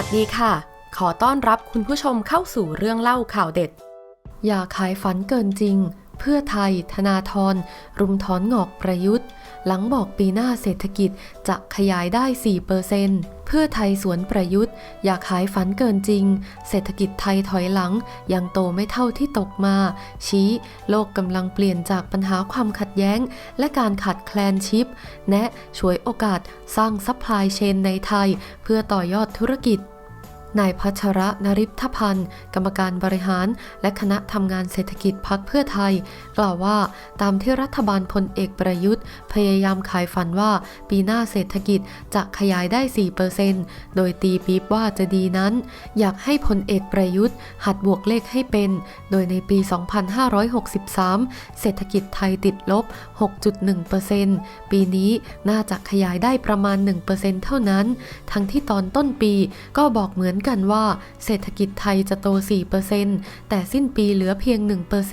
วัสดีค่ะ ขอต้อนรับคุณผู้ชมเข้าสู่เรื่องเล่าข่าวเด็ด อย่าขายฝันเกินจริง เพื่อไทย ธนาธรรุมถอนงอกประยุทธ์ หลังบอกปีหน้าเศรษฐกิจจะขยายได้4%เพื่อไทยสวนประยุทธ์ อย่าขายฝันเกินจริง เศรษฐกิจไทยถอยหลัง ยังโตไม่เท่าที่ตกมา ชี้ โลกกำลังเปลี่ยนจากปัญหาความขัดแย้ง และการขาดแคลนชิป แนะช่วยโอกาสสร้างซัพพลายเชนในไทย เพื่อต่อยอดธุรกิจ นายพัชระนริพพันธ์ กรรมการบริหาร และคณะทำงานเศรษฐกิจพักเพื่อไทย กล่าวว่าตามที่รัฐบาลพลเอกประยุทธ์ พยายามขายฝันว่าปีหน้าเศรษฐกิจจะขยายได้ 4%โดยตีปี๊บว่าจะดีนั้น อยากให้พลเอกประยุทธ์ หัดบวกเลขให้เป็น โดยในปี 2563 เศรษฐกิจไทยติดลบ 6.1%ปีนี้น่าจะขยายได้ประมาณ 1%เท่านั้น ทั้งที่ตอนต้นปีก็บอกเหมือนกันว่าเศรษฐกิจไทยจะโต 4%แต่สิ้นปีเหลือเพียง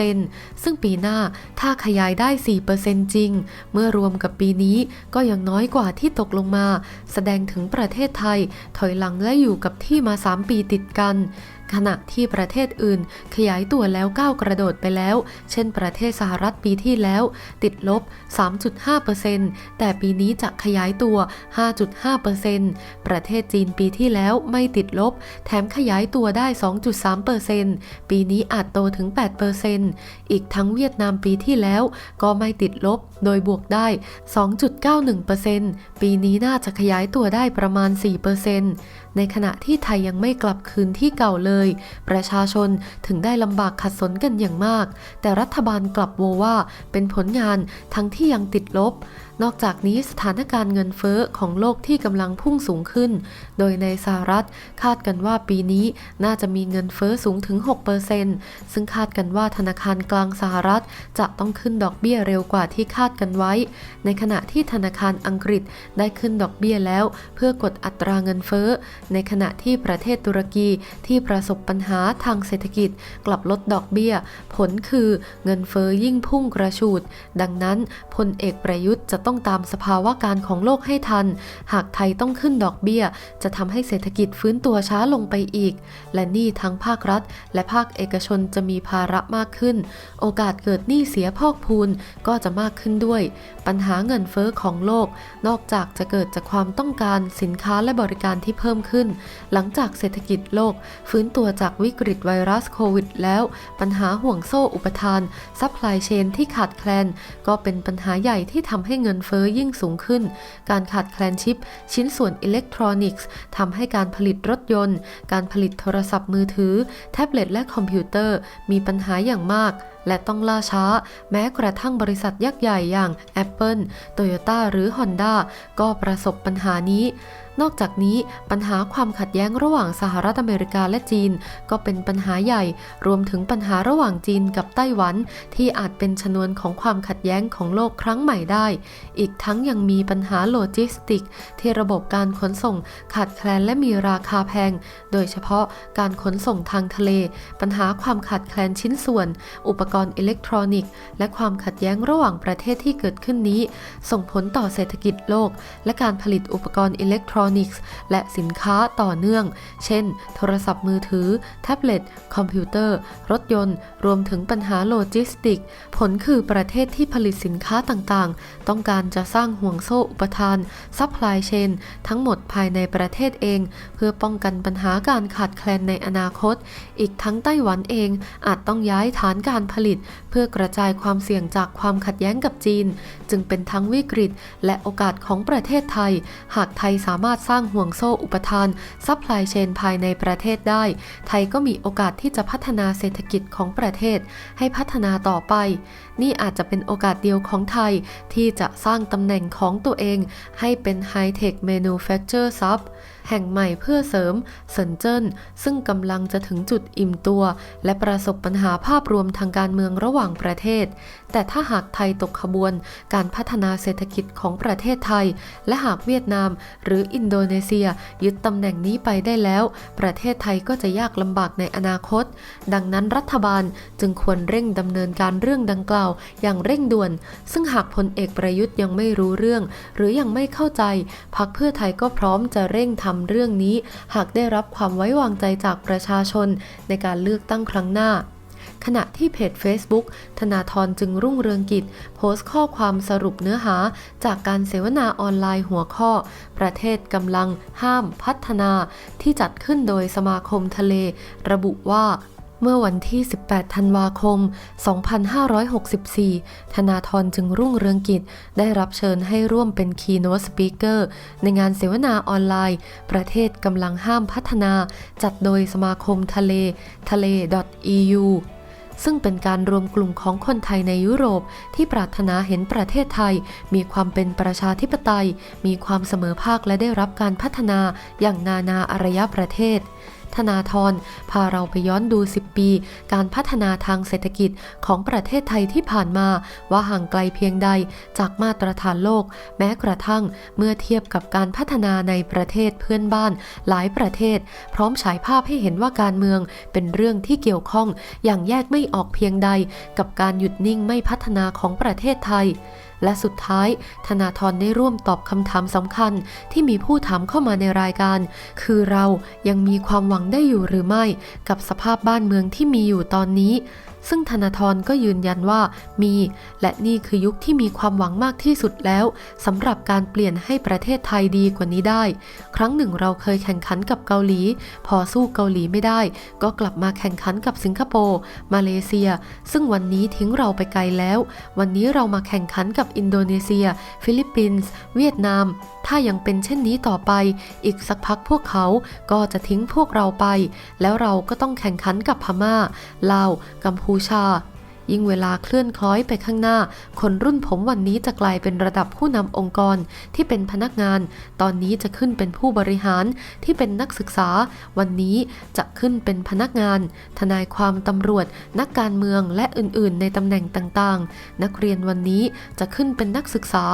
1%ซึ่งปีหน้าถ้าขยายได้ 4%จริง เมื่อรวมกับปีนี้ก็ยังน้อยกว่าที่ตกลงมา แสดงถึงประเทศไทยถอยหลังและอยู่กับที่มา 3 ปีติดกัน ขณะที่ประเทศอื่นขยายตัวแล้วก้าวกระโดดไปแล้ว เช่นประเทศสหรัฐปีที่แล้ว ติดลบ 3.5%แต่ปีนี้จะขยายตัว 5.5%ประเทศจีนปีที่แล้วไม่ติดลบ แถมขยายตัวได้ 2.3%ปีนี้อาจโตถึง 8%อีกทั้งเวียดนามปีที่แล้วก็ไม่ติดลบ โดยบวกได้ 2.91%ปีนี้น่าจะขยายตัวได้ประมาณ 4% ในขณะที่ไทยยังไม่กลับคืนที่เก่าเลย ประชาชนถึงได้ลำบากขัดสนกันอย่างมาก แต่รัฐบาลกลับโวว่าเป็นผลงานทั้งที่ยังติดลบนอกจากนี้สถานการณ์เงินเฟ้อของโลกที่กำลังพุ่งสูงขึ้น โดยในสหรัฐคาดกันว่าปีนี้น่าจะมีเงินเฟ้อสูงถึง 6%ซึ่งคาดกันว่าธนาคารกลางสหรัฐจะต้องขึ้นดอกเบี้ยเร็วกว่าที่คาดกันไว้ ในขณะที่ธนาคารอังกฤษได้ขึ้นดอกเบี้ยแล้ว เพื่อกดอัตราเงินเฟ้อ ในขณะที่ประเทศตุรกีที่ประสบปัญหาทางเศรษฐกิจกลับลดดอกเบี้ย ผลคือเงินเฟ้อยิ่งพุ่งกระฉูด ดังนั้นพลเอกประยุทธ์จะต้องตามสภาวะการของโลกให้ทัน หากไทยต้องขึ้นดอกเบี้ย จะทำให้เศรษฐกิจฟื้นตัวช้าลงไปอีก และหนี้ทั้งภาครัฐ และภาคเอกชนจะมีภาระมากขึ้น โอกาสเกิดหนี้เสียพอกพูนก็จะมากขึ้นด้วย ปัญหาเงินเฟ้อของโลก นอกจากจะเกิดจากความต้องการสินค้าและบริการที่เพิ่มขึ้น หลังจากเศรษฐกิจโลก ฟื้นตัวจากวิกฤตไวรัสโควิด แล้ว ปัญหาห่วงโซ่อุปทานซัพพลายเชนที่ขาดแคลน ก็เป็นปัญหาใหญ่ที่ทำให้เงินเฟ้อยิ่งสูงขึ้น การขาดแคลนชิป ชิ้นส่วนอิเล็กทรอนิกส์ทำให้การผลิตรถยนต์ การผลิตโทรศัพท์มือถือ แท็บเล็ตและคอมพิวเตอร์ มีปัญหาอย่างมาก และต้องล่าช้า แม้กระทั่งบริษัทยักษ์ใหญ่อย่าง Apple, Toyota หรือ Honda ก็ประสบปัญหานี้นอกจากนี้ปัญหาความขัดแย้งระหว่างสหรัฐอเมริกาและจีน ก็เป็นปัญหาใหญ่ รวมถึงปัญหาระหว่างจีนกับไต้หวัน ที่อาจเป็นชนวนของความขัดแย้งของโลกครั้งใหม่ได้ อีกทั้งยังมีปัญหาโลจิสติก ที่ระบบการขนส่ง ขาดแคลนและมีราคาแพง โดยเฉพาะการขนส่งทางทะเล ปัญหาความขาดแคลนชิ้นส่วน อุปกกรณ์อิเล็กทรอนิกส์ และความขัดแย้งระหว่างประเทศที่เกิดขึ้นนี้ ส่งผลต่อเศรษฐกิจโลก และการผลิตอุปกรณ์อิเล็กทรอนิกส์ และสินค้าต่อเนื่อง เช่น โทรศัพท์มือถือ แท็บเล็ต คอมพิวเตอร์ รถยนต์ รวมถึงปัญหาโลจิสติก ผลคือประเทศที่ผลิตสินค้าต่างๆ ต้องการจะสร้างห่วงโซ่อุปทานซัพพลายเชนทั้งหมดภายในประเทศเอง เพื่อป้องกันปัญหาการขาดแคลนในอนาคต อีกทั้งไต้หวันเองอาจต้องย้ายฐานการผลิตเพื่อกระจายความเสี่ยงจากความขัดแย้งกับจีน จึงเป็นทั้งวิกฤต และโอกาสของประเทศไทย หากไทยสามารถสร้างห่วงโซ่อุปทานซัพพลายเชนภายในประเทศได้ ไทยก็มีโอกาสที่จะพัฒนาเศรษฐกิจของประเทศ ให้พัฒนาต่อไป นี่อาจจะเป็นโอกาสเดียวของไทยที่จะสร้างตำแหน่งของตัวเอง ให้เป็น High Tech Manufacture Sub แแห่งใหม่เพื่อเสริมเซินเจิ้นซึ่งกำลังจะถึงจุดอิ่มตัว และประสบปัญหาภาพรวมทางการเมืองระหว่างประเทศ แต่ถ้าหากไทยตกขบวนการพัฒนาเศรษฐกิจของประเทศไทย และหากเวียดนาม หรืออินโดนีเซีย ยึดตำแหน่งนี้ไปได้แล้ว ประเทศไทยก็จะยากลำบากในอนาคต ดังนั้นรัฐบาลจึงควรเร่งดำเนินการเรื่องดังกล่าว อย่างเร่งด่วน ซึ่งหากพลเอกประยุทธ์ยังไม่รู้เรื่อง หรือยังไม่เข้าใจพรรคเพื่อไทยก็พร้อมจะเร่งทำเรื่องนี้ หากได้รับความไว้วางใจจากประชาชนในการเลือกตั้งครั้งหน้า ขณะที่เพจ Facebook ธนาธรจึงรุ่งเรืองกิจ โพสต์ข้อความสรุปเนื้อหา จากการเสวนาออนไลน์หัวข้อ ประเทศกำลังห้ามพัฒนา ที่จัดขึ้นโดยสมาคมทะเล ระบุว่า เมื่อวันที่ 18 ธันวาคม 2564 ธนาธรจึงรุ่งเรืองกิจ ได้รับเชิญให้ร่วมเป็น Keynote Speaker ในงานเสวนาออนไลน์ ประเทศกำลังห้ามพัฒนา จัดโดยสมาคมทะเล ทะเล .eu ซึ่งเป็นการรวมกลุ่มของคนไทยในยุโรป ที่ปรารถนาเห็นประเทศไทย มีความเป็นประชาธิปไตย มีความเสมอภาคและได้รับการพัฒนาอย่างนานาอารยประเทศ ธนาธรพาเราไปย้อนดู 10 ปี การพัฒนาทางเศรษฐกิจของประเทศไทยที่ผ่านมา ว่าห่างไกลเพียงใดจากมาตรฐานโลก แม้กระทั่งเมื่อเทียบกับการพัฒนาในประเทศเพื่อนบ้าน หลายประเทศ พร้อมฉายภาพให้เห็นว่าการเมืองเป็นเรื่องที่เกี่ยวข้องอย่างแยกไม่ออกเพียงใด กับการหยุดนิ่งไม่พัฒนาของประเทศไทยและสุดท้ายธนาธรได้ร่วมตอบคำถามสำคัญที่มีผู้ถามเข้ามาในรายการ คือเรายังมีความหวังได้อยู่หรือไม่ กับสภาพบ้านเมืองที่มีอยู่ตอนนี้ ซึ่งธนาธรก็ยืนยันว่ามี และนี่คือยุคที่มีความหวังมากที่สุดแล้วสำหรับการเปลี่ยนให้ประเทศไทยดีกว่านี้ได้ ครั้งหนึ่งเราเคยแข่งขันกับเกาหลี พอสู้เกาหลีไม่ได้ ก็กลับมาแข่งขันกับสิงคโปร์มาเลเซีย ซึ่งวันนี้ทิ้งเราไปไกลแล้ว วันนี้เรามาแข่งขันกับอินโดนีเซีย ฟิลิปปินส์ เวียดนาม ถ้ายังเป็นเช่นนี้ต่อไป อีกสักพักพวกเขาก็จะทิ้งพวกเราไป แล้วเราก็ต้องแข่งขันกับพม่าลาวกัมพูชา ยิ่งเวลาเคลื่อนคล้อยไปข้างหน้า คนรุ่นผมวันนี้จะกลายเป็นระดับผู้นำองค์กรที่เป็นพนักงาน ตอนนี้จะขึ้นเป็นผู้บริหารที่เป็นนักศึกษา วันนี้จะขึ้นเป็นพนักงาน ทนายความตำรวจ นักการเมืองและอื่นๆ ในตำแหน่งต่างๆ นักเรียนวันนี้จะขึ้นเป็นนักศึกษา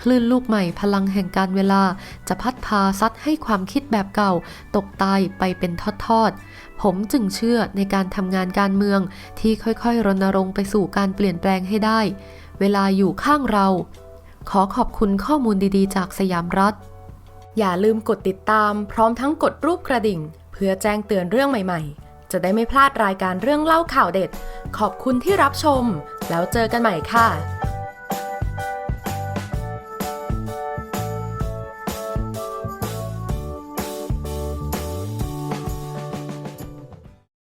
คลื่นลูกใหม่พลังแห่งการเวลา จะพัดพาซัดให้ความคิดแบบเก่า ตกตายไปเป็นทอดๆ ผมจึงเชื่อในการทำงานการเมืองที่ค่อยๆ รณรงค์ไปสู่การเปลี่ยนแปลงให้ได้ เวลาอยู่ข้างเรา ขอขอบคุณข้อมูลดีๆ จากสยามรัฐ อย่าลืมกดติดตามพร้อมทั้งกดรูปกระดิ่ง เพื่อแจ้งเตือนเรื่องใหม่ๆ จะได้ไม่พลาดรายการเรื่องเล่าข่าวเด็ด ขอบคุณที่รับชม แล้วเจอกันใหม่ค่ะ